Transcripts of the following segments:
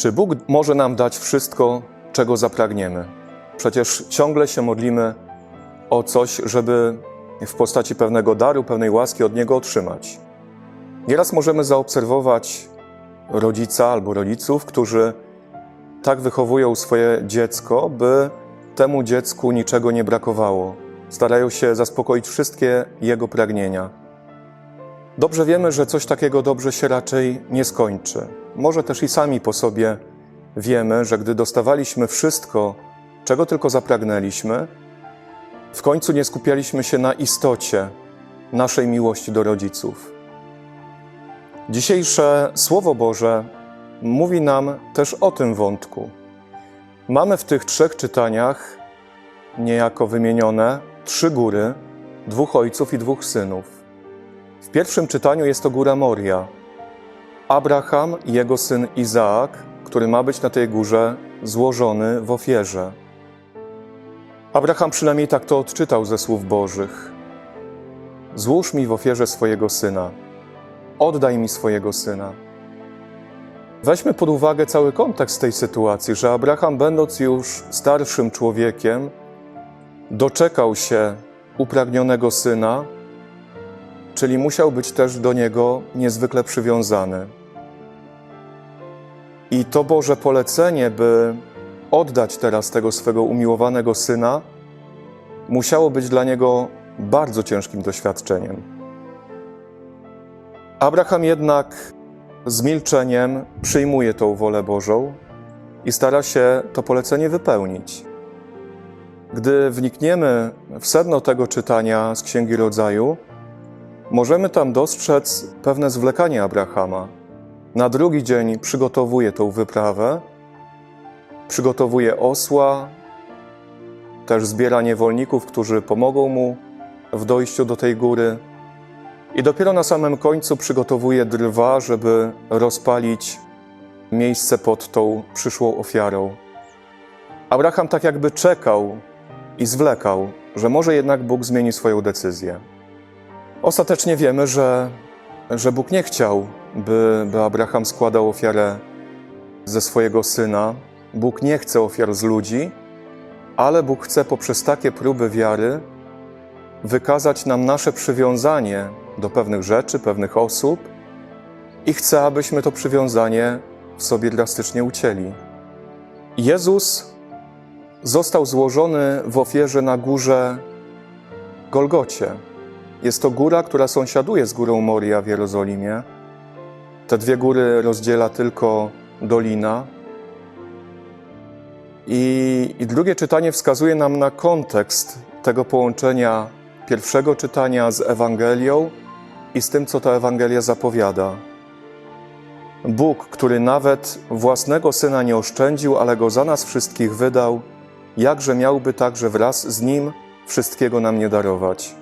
Czy Bóg może nam dać wszystko, czego zapragniemy? Przecież ciągle się modlimy o coś, żeby w postaci pewnego daru, pewnej łaski od Niego otrzymać. Nieraz możemy zaobserwować rodzica albo rodziców, którzy tak wychowują swoje dziecko, by temu dziecku niczego nie brakowało. Starają się zaspokoić wszystkie jego pragnienia. Dobrze wiemy, że coś takiego dobrze się raczej nie skończy. Może też i sami po sobie wiemy, że gdy dostawaliśmy wszystko, czego tylko zapragnęliśmy, w końcu nie skupialiśmy się na istocie naszej miłości do rodziców. Dzisiejsze Słowo Boże mówi nam też o tym wątku. Mamy w tych trzech czytaniach niejako wymienione trzy góry, dwóch ojców i dwóch synów. W pierwszym czytaniu jest to góra Moria. Abraham i jego syn Izaak, który ma być na tej górze złożony w ofierze. Abraham przynajmniej tak to odczytał ze słów Bożych. Złóż mi w ofierze swojego syna, oddaj mi swojego syna. Weźmy pod uwagę cały kontekst tej sytuacji, że Abraham, będąc już starszym człowiekiem, doczekał się upragnionego syna, czyli musiał być też do niego niezwykle przywiązany. I to Boże polecenie, by oddać teraz tego swego umiłowanego syna, musiało być dla niego bardzo ciężkim doświadczeniem. Abraham jednak z milczeniem przyjmuje tą wolę Bożą i stara się to polecenie wypełnić. Gdy wnikniemy w sedno tego czytania z Księgi Rodzaju, możemy tam dostrzec pewne zwlekanie Abrahama. Na drugi dzień przygotowuje tą wyprawę, przygotowuje osła, też zbiera niewolników, którzy pomogą mu w dojściu do tej góry. I dopiero na samym końcu przygotowuje drwa, żeby rozpalić miejsce pod tą przyszłą ofiarą. Abraham tak jakby czekał i zwlekał, że może jednak Bóg zmieni swoją decyzję. Ostatecznie wiemy, że, że Bóg nie chciał, by, by Abraham składał ofiarę ze swojego syna. Bóg nie chce ofiar z ludzi, ale Bóg chce poprzez takie próby wiary wykazać nam nasze przywiązanie do pewnych rzeczy, pewnych osób i chce, abyśmy to przywiązanie w sobie drastycznie ucięli. Jezus został złożony w ofierze na górze Golgocie. Jest to góra, która sąsiaduje z górą Moria w Jerozolimie. Te dwie góry rozdziela tylko dolina. I, I drugie czytanie wskazuje nam na kontekst tego połączenia pierwszego czytania z Ewangelią i z tym, co ta Ewangelia zapowiada. Bóg, który nawet własnego syna nie oszczędził, ale go za nas wszystkich wydał, jakże miałby także wraz z nim wszystkiego nam nie darować.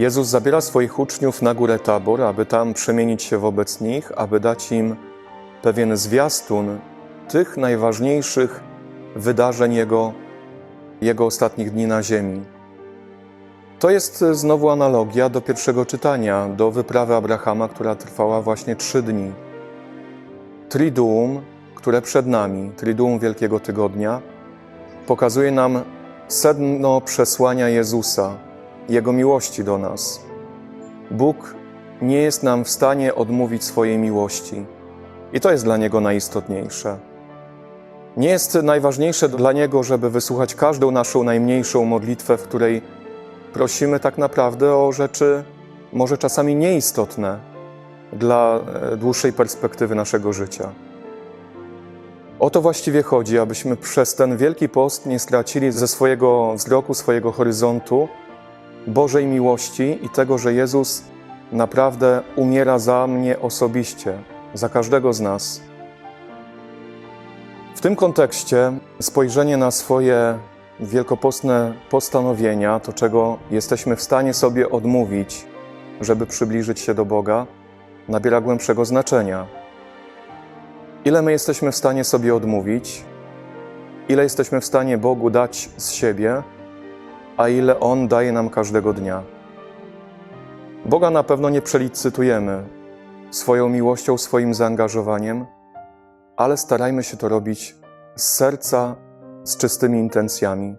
Jezus zabiera swoich uczniów na górę Tabor, aby tam przemienić się wobec nich, aby dać im pewien zwiastun tych najważniejszych wydarzeń Jego, Jego ostatnich dni na ziemi. To jest znowu analogia do pierwszego czytania, do wyprawy Abrahama, która trwała właśnie trzy dni. Triduum, które przed nami, Triduum Wielkiego Tygodnia, pokazuje nam sedno przesłania Jezusa, Jego miłości do nas. Bóg nie jest nam w stanie odmówić swojej miłości i to jest dla Niego najistotniejsze. Nie jest najważniejsze dla Niego, żeby wysłuchać każdą naszą najmniejszą modlitwę, w której prosimy tak naprawdę o rzeczy może czasami nieistotne dla e, dłuższej perspektywy naszego życia. O to właściwie chodzi, abyśmy przez ten Wielki Post nie stracili ze swojego wzroku, swojego horyzontu Bożej miłości i tego, że Jezus naprawdę umiera za mnie osobiście, za każdego z nas. W tym kontekście spojrzenie na swoje wielkopostne postanowienia, to czego jesteśmy w stanie sobie odmówić, żeby przybliżyć się do Boga, nabiera głębszego znaczenia. Ile my jesteśmy w stanie sobie odmówić, ile jesteśmy w stanie Bogu dać z siebie, a ile On daje nam każdego dnia. Boga na pewno nie przelicytujemy swoją miłością, swoim zaangażowaniem, ale starajmy się to robić z serca, z czystymi intencjami.